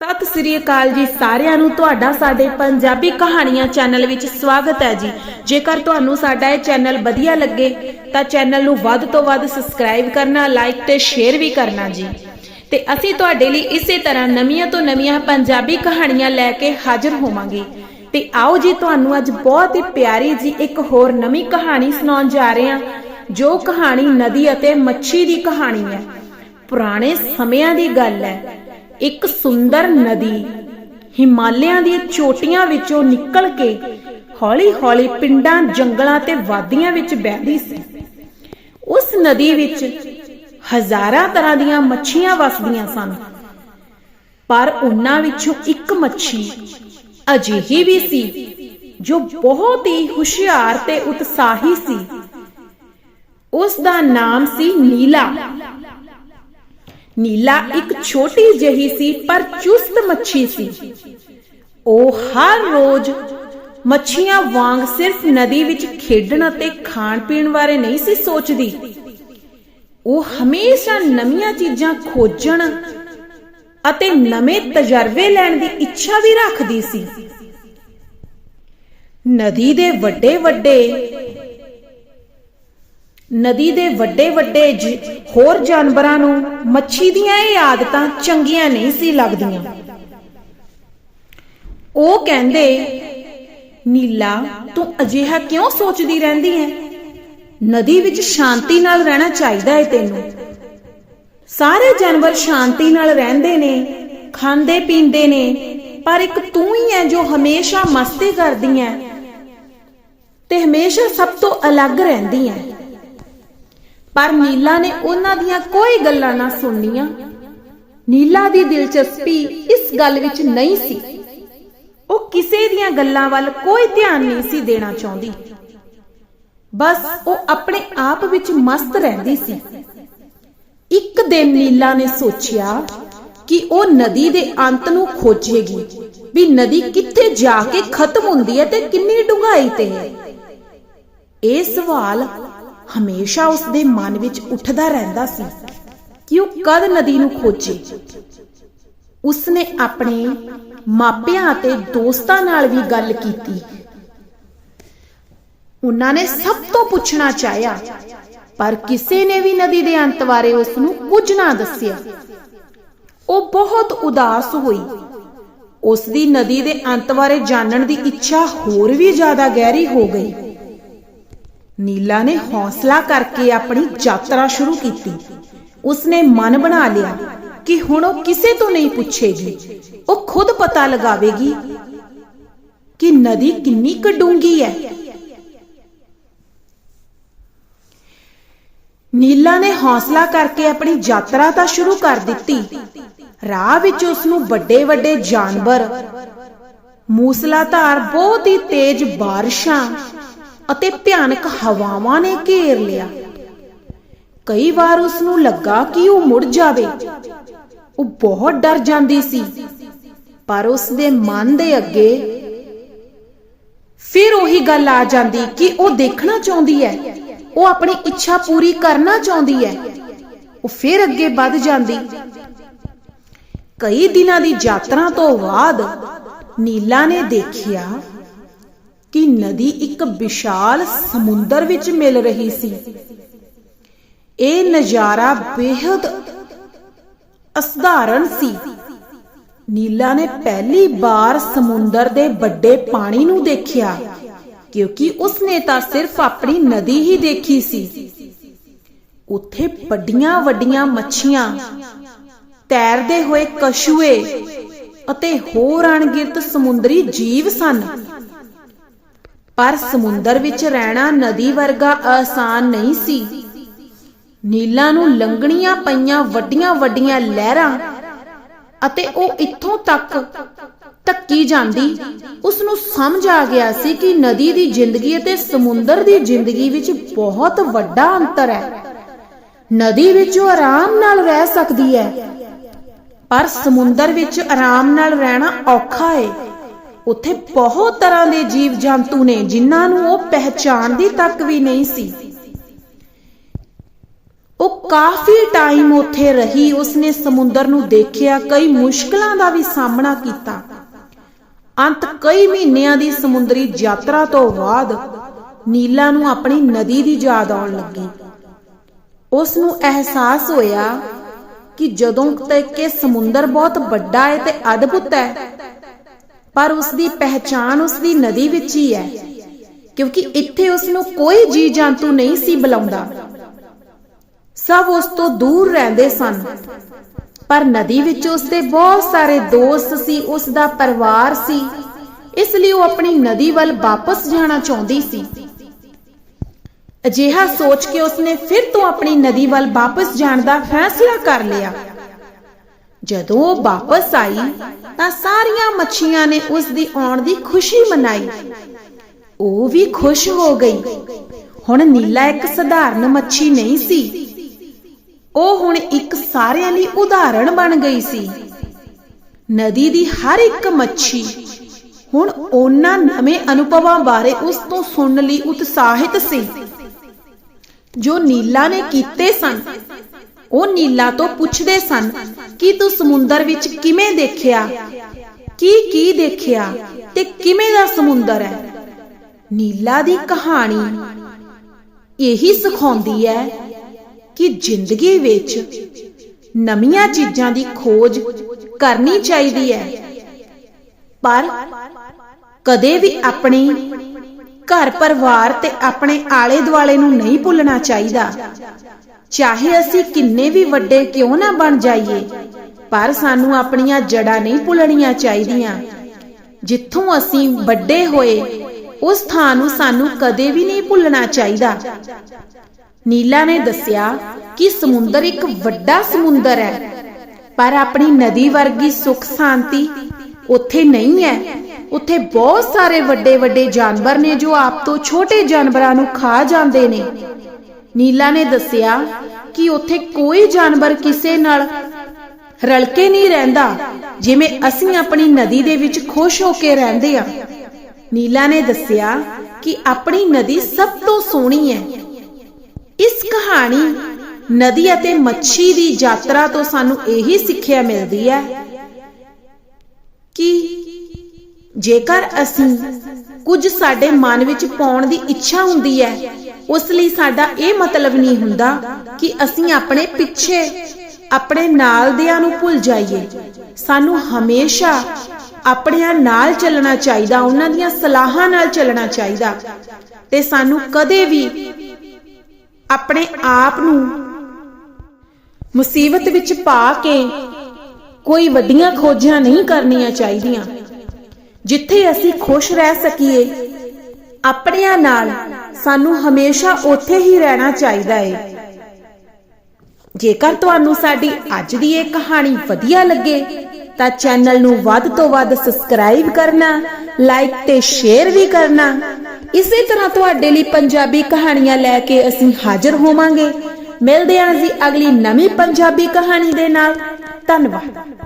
ਸਤਿ ਸ੍ਰੀ ਅਕਾਲ ਜੀ ਸਾਰਿਆਂ ਨੂੰ। ਤੁਹਾਡਾ ਸਾਡੇ ਪੰਜਾਬੀ ਕਹਾਣੀਆਂ ਚੈਨਲ ਵਿੱਚ ਸਵਾਗਤ ਹੈ ਜੀ। ਜੇਕਰ ਤੁਹਾਨੂੰ ਸਾਡਾ ਇਹ ਚੈਨਲ ਵਧੀਆ ਲੱਗੇ, ਤਾਂ ਚੈਨਲ ਨੂੰ ਵੱਧ ਤੋਂ ਵੱਧ ਸਬਸਕ੍ਰਾਈਬ ਕਰਨਾ, ਲਾਈਕ ਤੇ ਸ਼ੇਅਰ ਵੀ ਕਰਨਾ ਜੀ। ਤੇ ਅਸੀਂ ਤੁਹਾਡੇ ਲਈ ਇਸੇ ਤਰ੍ਹਾਂ ਨਵੀਆਂ ਤੋਂ ਨਵੀਆਂ ਪੰਜਾਬੀ ਕਹਾਣੀਆਂ ਲੈ ਕੇ ਹਾਜ਼ਰ ਹੋਵਾਂਗੇ। ਤੇ ਆਓ ਜੀ, ਤੁਹਾਨੂੰ ਅੱਜ ਬਹੁਤ ਹੀ ਪਿਆਰੀ ਜੀ ਇੱਕ ਹੋਰ ਨਵੀਂ ਕਹਾਣੀ ਸੁਣਾਉਣ ਜਾ ਰਹੇ ਹਾਂ, ਜੋ ਕਹਾਣੀ ਨਦੀ ਅਤੇ ਮੱਛੀ ਦੀ ਕਹਾਣੀ ਹੈ। ਪੁਰਾਣੇ ਸਮਿਆਂ ਦੀ ਗੱਲ ਹੈ। ਇੱਕ ਸੁੰਦਰ ਨਦੀ ਹਿਮਾਲਿਆਂ ਦੀਆਂ ਚੋਟੀਆਂ ਵਿੱਚੋਂ ਨਿਕਲ ਕੇ ਹੌਲੀ-ਹੌਲੀ ਪਿੰਡਾਂ, ਜੰਗਲਾਂ ਤੇ ਵਾਦੀਆਂ ਵਿੱਚ ਵਹਿੰਦੀ ਸੀ। ਉਸ ਨਦੀ ਵਿੱਚ ਹਜ਼ਾਰਾਂ ਤਰ੍ਹਾਂ ਦੀਆਂ ਮੱਛੀਆਂ ਵਸਦੀਆਂ ਸਨ, ਪਰ ਉਹਨਾਂ ਵਿੱਚੋਂ ਇੱਕ ਮੱਛੀ ਅਜਿਹੀ ਵੀ ਸੀ ਜੋ ਬਹੁਤ ਹੀ ਹੁਸ਼ਿਆਰ ਤੇ ਉਤਸ਼ਾਹੀ ਸੀ। ਉਸ ਦਾ ਨਾਮ ਸੀ ਨੀਲਾ। ਨੀਲਾ ਇੱਕ ਛੋਟੀ ਜਿਹੀ ਸੀ, ਪਰ ਚੁਸਤ ਮੱਛੀ ਸੀ। ਉਹ ਹਰ ਰੋਜ਼ ਮੱਛੀਆਂ ਵਾਂਗ ਸਿਰਫ ਨਦੀ ਵਿੱਚ ਖੇਡਣ ਅਤੇ ਖਾਣ ਪੀਣ ਬਾਰੇ ਨਹੀਂ ਸੀ ਸੋਚਦੀ। ਉਹ ਹਮੇਸ਼ਾ ਨਵੀਆਂ ਚੀਜ਼ਾਂ ਖੋਜਣ ਅਤੇ ਨਵੇਂ ਤਜਰਬੇ ਲੈਣ ਦੀ ਇੱਛਾ ਵੀ ਰੱਖਦੀ ਸੀ। ਨਦੀ ਦੇ ਵੱਡੇ ਵੱਡੇ ਨਦੀ ਦੇ ਵੱਡੇ ਵੱਡੇ ਹੋਰ ਜਾਨਵਰਾਂ ਨੂੰ ਮੱਛੀ ਦੀਆਂ ਇਹ ਆਦਤਾਂ ਚੰਗੀਆਂ ਨਹੀਂ ਸੀ ਲੱਗਦੀਆਂ। ਉਹ ਕਹਿੰਦੇ, ਨੀਲਾ, ਤੂੰ ਅਜਿਹਾ ਕਿਉਂ ਸੋਚਦੀ ਰਹਿੰਦੀ ਹੈ ਨਦੀ ਵਿੱਚ ਸ਼ਾਂਤੀ ਨਾਲ ਰਹਿਣਾ ਚਾਹੀਦਾ ਹੈ ਤੈਨੂੰ। ਸਾਰੇ ਜਾਨਵਰ ਸ਼ਾਂਤੀ ਨਾਲ ਰਹਿੰਦੇ ਨੇ, ਖਾਂਦੇ ਪੀਂਦੇ ਨੇ, ਪਰ ਇੱਕ ਤੂੰ ਹੀ ਹੈ ਜੋ ਹਮੇਸ਼ਾ ਮਸਤੀ ਕਰਦੀ ਹੈ ਤੇ ਹਮੇਸ਼ਾ ਸਭ ਤੋਂ ਅਲੱਗ ਰਹਿੰਦੀ ਹੈ ਪਰ ਨੀਲਾ ਨੇ ਉਹਨਾਂ ਦੀਆਂ ਕੋਈ ਗੱਲਾਂ ਨਾ ਸੁਣਨੀਆਂ। ਨੀਲਾ ਦੀ ਦਿਲਚਸਪੀ ਇਸ ਗੱਲ ਵਿੱਚ ਨਹੀਂ ਸੀ। ਉਹ ਕਿਸੇ ਦੀਆਂ ਗੱਲਾਂ ਵੱਲ ਕੋਈ ਧਿਆਨ ਨਹੀਂ ਸੀ ਦੇਣਾ ਚਾਹੁੰਦੀ। ਬਸ ਉਹ ਆਪਣੇ ਆਪ ਵਿੱਚ ਮਸਤ ਰਹਿੰਦੀ ਸੀ। ਇੱਕ ਦਿਨ ਨੀਲਾ ਨੇ ਸੋਚਿਆ ਕਿ ਉਹ ਨਦੀ ਦੇ ਅੰਤ ਨੂੰ ਖੋਜੇਗੀ, ਵੀ ਨਦੀ ਕਿੱਥੇ ਜਾ ਕੇ ਖਤਮ ਹੁੰਦੀ ਹੈ ਤੇ ਕਿੰਨੀ ਡੂੰਘਾਈ ਤੇ ਹੈ। ਇਹ ਸਵਾਲ ਹਮੇਸ਼ਾ ਉਸ ਦੇ ਮਨ ਵਿੱਚ ਉੱਠਦਾ ਰਹਿੰਦਾ ਸੀ ਕਿ ਉਹ ਕਦ ਨਦੀ ਨੂੰ ਖੋਜੇ। ਉਸਨੇ ਆਪਣੇ ਮਾਪਿਆਂ ਅਤੇ ਦੋਸਤਾਂ ਨਾਲ ਵੀ ਗੱਲ ਕੀਤੀ। ਉਹਨਾਂ ਨੇ ਸਭ ਤੋਂ ਪੁੱਛਣਾ ਚਾਹਿਆ, ਪਰ ਕਿਸੇ ਨੇ ਵੀ ਨਦੀ ਦੇ ਅੰਤ ਬਾਰੇ ਉਸ ਨੂੰ ਕੁਝ ਨਾ ਦੱਸਿਆ। ਉਹ ਬਹੁਤ ਉਦਾਸ ਹੋਈ। ਉਸ ਦੀ ਨਦੀ ਦੇ ਅੰਤ ਬਾਰੇ ਜਾਣਨ ਦੀ ਇੱਛਾ ਹੋਰ ਵੀ ਜ਼ਿਆਦਾ ਗਹਿਰੀ ਹੋ ਗਈ। ਨੀਲਾ ਨੇ ਹੌਸਲਾ ਕਰਕੇ ਆਪਣੀ ਯਾਤਰਾ ਸ਼ੁਰੂ ਕੀਤੀ। ਉਸਨੇ ਮਨ ਬਣਾ ਲਿਆ ਕਿ ਹੁਣ ਉਹ ਕਿਸੇ ਤੋਂ ਨਹੀਂ ਪੁੱਛੇਗੀ। ਉਹ ਖੁਦ ਪਤਾ ਲਗਾਵੇਗੀ ਕਿ ਨਦੀ ਕਿੰਨੀ ਕੁ ਹੈ। ਨੀਲਾ ਨੇ ਹੌਸਲਾ ਕਰਕੇ ਆਪਣੀ ਯਾਤਰਾ ਤਾਂ ਸ਼ੁਰੂ ਕਰ ਦਿੱਤੀ। ਰਾਹ ਵਿੱਚ ਉਸ ਨੂੰ ਵੱਡੇ ਵੱਡੇ ਜਾਨਵਰ, ਮੂਸਲਾਧਾਰ, ਬਹੁਤ ਹੀ ਤੇਜ਼ ਬਾਰਿਸ਼ਾਂ ਅਤੇ ਭਿਆਨਕ ਹਵਾਵਾਂ ਨੇ ਘੇਰ ਲਿਆ। ਕਈ ਵਾਰ ਉਸ ਨੂੰ ਲੱਗਾ ਕਿ ਉਹ ਮੁੜ ਜਾਵੇ। ਉਹ ਬਹੁਤ ਡਰ ਜਾਂਦੀ ਸੀ। ਪਰ ਉਸ ਦੇ ਮਨ ਦੇ ਅੱਗੇ ਫਿਰ ਉਹੀ ਗੱਲ ਆ ਜਾਂਦੀ ਕਿ ਉਹ ਦੇਖਣਾ ਚਾਹੁੰਦੀ ਹੈ। ਉਹ ਆਪਣੀ ਇੱਛਾ ਪੂਰੀ ਕਰਨਾ ਚਾਹੁੰਦੀ ਹੈ। ਉਹ ਫਿਰ ਅੱਗੇ ਵੱਧ ਜਾਂਦੀ। ਕਈ ਦਿਨਾਂ ਦੀ ਯਾਤਰਾ ਤੋਂ ਬਾਅਦ ਨੀਲਾ ਨੇ ਦੇਖਿਆ ਕਿ ਨਦੀ ਇੱਕ ਵਿਸ਼ਾਲ ਸਮੁੰਦਰ ਵਿੱਚ ਮਿਲ ਰਹੀ ਸੀ। ਇਹ ਨਜ਼ਾਰਾ ਬੇहद ਅਸਧਾਰਨ ਸੀ। ਨੀਲਾ ਨੇ ਪਹਿਲੀ ਵਾਰ ਸਮੁੰਦਰ ਦੇ ਵੱਡੇ ਪਾਣੀ ਨੂੰ ਦੇਖਿਆ, ਕਿਉਂਕਿ ਉਸਨੇ ਤਾਂ ਸਿਰਫ ਆਪਣੀ ਨਦੀ ਹੀ ਦੇਖੀ ਸੀ। ਉੱਥੇ ਵੱਡੀਆਂ ਵੱਡੀਆਂ ਮੱਛੀਆਂ, ਤੈਰਦੇ ਹੋਏ ਕਛੂਏ ਅਤੇ ਹੋਰ ਅਣਗਿਣਤ ਸਮੁੰਦਰੀ ਜੀਵ ਸਨ। ਪਰ ਸਮੁੰਦਰ ਵਿੱਚ ਰਹਿਣਾ ਨਦੀ ਵਰਗਾ ਆਸਾਨ ਨਹੀਂ ਸੀ। ਨੀਲਾ ਨੂੰ ਲੰਗਣੀਆਂ ਪਈਆਂ ਵੱਡੀਆਂ ਵੱਡੀਆਂ ਲਹਿਰਾਂ ਅਤੇ ਉਹ ਇੱਥੋਂ ਤੱਕ ਧੱਕੀ ਜਾਂਦੀ ਉਸ ਨੂੰ ਸਮਝ ਆ ਗਿਆ ਸੀ ਕਿ ਨਦੀ ਦੀ ਜ਼ਿੰਦਗੀ ਅਤੇ ਸਮੁੰਦਰ ਦੀ ਜ਼ਿੰਦਗੀ ਵਿੱਚ ਬਹੁਤ ਵੱਡਾ ਅੰਤਰ ਹੈ। ਨਦੀ ਵਿੱਚ ਉਹ ਆਰਾਮ ਨਾਲ ਰਹਿ ਸਕਦੀ ਹੈ, ਪਰ ਸਮੁੰਦਰ ਵਿੱਚ ਆਰਾਮ ਨਾਲ ਰਹਿਣਾ ਔਖਾ ਹੈ ਉੱਥੇ ਬਹੁਤ ਤਰ੍ਹਾਂ ਦੇ ਜੀਵ ਜੰਤੂ ਨੇ ਜਿਨ੍ਹਾਂ ਨੂੰ ਉਹ ਪਹਿਚਾਣਦੀ ਤੱਕ ਵੀ ਨਹੀਂ ਸੀ। ਉਹ ਕਾਫੀ ਟਾਈਮ ਉੱਥੇ ਰਹੀ, ਉਸਨੇ ਸਮੁੰਦਰ ਨੂੰ ਦੇਖਿਆ, ਕਈ ਮੁਸ਼ਕਲਾਂ ਦਾ ਵੀ ਸਾਹਮਣਾ ਕੀਤਾ। ਅੰਤ ਕਈ ਮਹੀਨਿਆਂ ਦੀ ਸਮੁੰਦਰੀ ਯਾਤਰਾ ਤੋਂ ਬਾਅਦ ਨੀਲਾ ਨੂੰ ਆਪਣੀ ਨਦੀ ਦੀ ਯਾਦ ਆਉਣ ਲੱਗੀ। ਉਸ ਨੂੰ ਅਹਿਸਾਸ ਹੋਇਆ ਕਿ ਜਦੋਂ ਤੱਕ ਕਿ ਸਮੁੰਦਰ ਬਹੁਤ ਵੱਡਾ ਹੈ ਤੇ ਅਦਭੁਤ ਹੈ ਪਰ ਉਸ ਦੀ ਪਹਿਚਾਨ ਉਸ ਦੀ ਨਦੀ ਵਿੱਚ ਹੀ ਹੈ, ਕਿਉਂਕਿ ਇੱਥੇ ਉਸ ਨੂੰ ਕੋਈ ਜੀ ਜੰਤੂ ਨਹੀਂ ਸੀ ਬੁਲਾਉਂਦਾ। ਸਭ ਉਸ ਤੋਂ ਦੂਰ ਰਹਿੰਦੇ ਸਨ, ਪਰ ਨਦੀ ਵਿੱਚ ਉਸ ਦੇ ਬਹੁਤ ਸਾਰੇ ਦੋਸਤ ਸੀ ਉਸ ਦਾ ਪਰਿਵਾਰ ਸੀ, ਇਸ ਲਈ ਉਹ ਆਪਣੀ ਨਦੀ ਵੱਲ ਵਾਪਸ ਜਾਣਾ ਚਾਹੁੰਦੀ ਸੀ। ਅਜਿਹਾ ਸੋਚ ਕੇ ਉਸਨੇ ਫਿਰ ਤੋਂ ਆਪਣੀ ਨਦੀ ਵੱਲ ਵਾਪਸ ਜਾਣ ਦਾ ਫੈਸਲਾ ਕਰ ਲਿਆ। ਜਦੋਂ ਉਹ ਵਾਪਸ ਆਈ, ਤਾਂ ਸਾਰੀਆਂ ਮੱਛੀਆਂ ਨੇ ਉਸ ਦੀ ਆਉਣ ਦੀ ਖੁਸ਼ੀ ਮਨਾਈ। ਉਹ ਵੀ ਖੁਸ਼ ਹੋ ਗਈ। ਹੁਣ ਨੀਲਾ ਇੱਕ ਸਧਾਰਨ ਮੱਛੀ ਨਹੀਂ ਸੀ। ਉਹ ਹੁਣ ਇੱਕ ਸਾਰਿਆਂ ਲਈ ਉਦਾਹਰਣ ਬਣ ਗਈ ਸੀ। ਨਦੀ ਦੀ ਹਰ ਇੱਕ ਮੱਛੀ ਹੁਣ ਉਹਨਾਂ ਨਵੇਂ ਅਨੁਭਵਾਂ ਬਾਰੇ ਉਸ ਤੋਂ ਸੁਣਨ ਲਈ ਉਤਸ਼ਾਹਿਤ ਸੀ। ਜੋ ਨੀਲਾ ਨੇ ਕੀਤੇ ਸਨ ਉਹ ਨੀਲਾ ਤੋਂ ਪੁੱਛਦੇ ਸਨ ਕਿ ਤੂੰ ਸਮੁੰਦਰ ਵਿੱਚ ਕਿਵੇਂ ਦੇਖਿਆ? ਕੀ ਕੀ ਦੇਖਿਆ ਤੇ ਕਿਵੇਂ ਦਾ ਸਮੁੰਦਰ ਹੈ? ਨੀਲਾ ਦੀ ਕਹਾਣੀ ਇਹੀ ਸਿਖਾਉਂਦੀ ਹੈ ਕਿ ਜ਼ਿੰਦਗੀ ਵਿੱਚ ਨਵੀਆਂ ਚੀਜ਼ਾਂ ਦੀ ਖੋਜ ਕਰਨੀ ਚਾਹੀਦੀ ਹੈ। ਪਰ ਕਦੇ ਵੀ ਆਪਣੀ ਘਰ ਪਰਿਵਾਰ ਤੇ ਆਪਣੇ ਆਲੇ ਦੁਆਲੇ ਨੂੰ ਨਹੀਂ ਭੁੱਲਣਾ ਚਾਹੀਦਾ। ਚਾਹੇ ਅਸੀਂ ਕਿੰਨੇ ਵੀ ਵੱਡੇ ਕਿਉਂ ਨਾ ਬਣ ਜਾਈਏ, ਪਰ ਸਾਨੂੰ ਆਪਣੀਆਂ ਜੜਾਂ ਨਹੀਂ ਭੁੱਲਣੀਆਂ ਚਾਹੀਦੀਆਂ। ਜਿੱਥੋਂ ਅਸੀਂ ਵੱਡੇ ਹੋਏ, ਉਸ ਥਾਂ ਨੂੰ ਸਾਨੂੰ ਕਦੇ ਵੀ ਨਹੀਂ ਭੁੱਲਣਾ ਚਾਹੀਦਾ। ਨੀਲਾ ਨੇ ਦੱਸਿਆ ਕਿ ਸਮੁੰਦਰ ਇੱਕ ਵੱਡਾ ਸਮੁੰਦਰ ਹੈ, ਪਰ ਆਪਣੀ ਨਦੀ ਵਰਗੀ ਸੁਖ ਸ਼ਾਂਤੀ ਉੱਥੇ ਨਹੀਂ ਹੈ। ਉੱਥੇ ਬਹੁਤ ਸਾਰੇ ਵੱਡੇ ਵੱਡੇ ਜਾਨਵਰ ਨੇ ਜੋ ਆਪ ਤੋਂ ਛੋਟੇ ਜਾਨਵਰਾਂ ਨੂੰ ਖਾ ਜਾਂਦੇ ਨੇ। ਨੀਲਾ ਨੇ ਦੱਸਿਆ ਕਿ ਉੱਥੇ ਕੋਈ ਜਾਨਵਰ ਕਿਸੇ ਨਾਲ ਰਲ ਕੇ ਨਹੀਂ ਰਹਿੰਦਾ, ਜਿਵੇਂ ਅਸੀਂ ਆਪਣੀ ਨਦੀ ਦੇ ਵਿੱਚ ਖੁਸ਼ ਹੋ ਕੇ ਰਹਿੰਦੇ ਹਾਂ। ਨੀਲਾ ਨੇ ਦੱਸਿਆ ਕਿ ਆਪਣੀ ਨਦੀ ਸਭ ਤੋਂ ਸੋਹਣੀ ਹੈ। ਇਸ ਕਹਾਣੀ ਨਦੀ ਅਤੇ ਮੱਛੀ ਦੀ ਯਾਤਰਾ ਤੋਂ ਸਾਨੂੰ ਇਹੀ ਸਿੱਖਿਆ ਮਿਲਦੀ ਹੈ ਕਿ ਜੇਕਰ ਅਸੀਂ ਕੁਝ ਸਾਡੇ ਮਨ ਵਿੱਚ ਪਾਉਣ ਦੀ ਇੱਛਾ ਹੁੰਦੀ ਹੈ ਉਸ ਲਈ ਸਾਡਾ ਇਹ ਮਤਲਬ ਨਹੀਂ ਹੁੰਦਾ ਕਿ ਅਸੀਂ ਆਪਣੇ ਪਿੱਛੇ, ਆਪਣੇ ਨਾਲ ਦਿਆਂ ਨੂੰ ਭੁੱਲ ਜਾਈਏ। ਸਾਨੂੰ ਹਮੇਸ਼ਾ ਆਪਣਿਆਂ ਨਾਲ ਚੱਲਣਾ ਚਾਹੀਦਾ, ਉਹਨਾਂ ਦੀਆਂ ਸਲਾਹਾਂ ਨਾਲ ਚੱਲਣਾ ਚਾਹੀਦਾ। ਤੇ ਸਾਨੂੰ ਕਦੇ ਵੀ ਆਪਣੇ ਆਪ ਨੂੰ ਮੁਸੀਬਤ ਵਿੱਚ ਪਾ ਕੇ ਕੋਈ ਵੱਡੀਆਂ ਖੋਜਾਂ ਨਹੀਂ ਕਰਨੀਆਂ ਚਾਹੀਦੀਆਂ। ਜਿੱਥੇ ਅਸੀਂ ਖੁਸ਼ ਰਹਿ ਸਕੀਏ, ਆਪਣਿਆਂ ਨਾਲ ਸਾਨੂੰ ਹਮੇਸ਼ਾ ਉੱਥੇ ਹੀ ਰਹਿਣਾ ਚਾਹੀਦਾ ਹੈ ਜੇਕਰ ਤੁਹਾਨੂੰ ਸਾਡੀ ਅੱਜ ਦੀ ਇਹ ਕਹਾਣੀ ਵਧੀਆ ਲੱਗੇ, ਤਾਂ ਚੈਨਲ ਨੂੰ ਵੱਧ ਤੋਂ ਵੱਧ ਸਬਸਕ੍ਰਾਈਬ ਕਰਨਾ, ਲਾਈਕ ਤੇ ਸ਼ੇਅਰ ਵੀ ਕਰਨਾ। ਇਸੇ ਤਰ੍ਹਾਂ ਤੁਹਾਡੇ ਲਈ ਪੰਜਾਬੀ ਕਹਾਣੀਆਂ ਲੈ ਕੇ ਅਸੀਂ ਹਾਜ਼ਰ ਹੋਵਾਂਗੇ। ਮਿਲਦੇ ਹਾਂ ਜੀ ਅਗਲੀ ਨਵੀਂ ਪੰਜਾਬੀ ਕਹਾਣੀ ਦੇ ਨਾਲ। ਧੰਨਵਾਦ।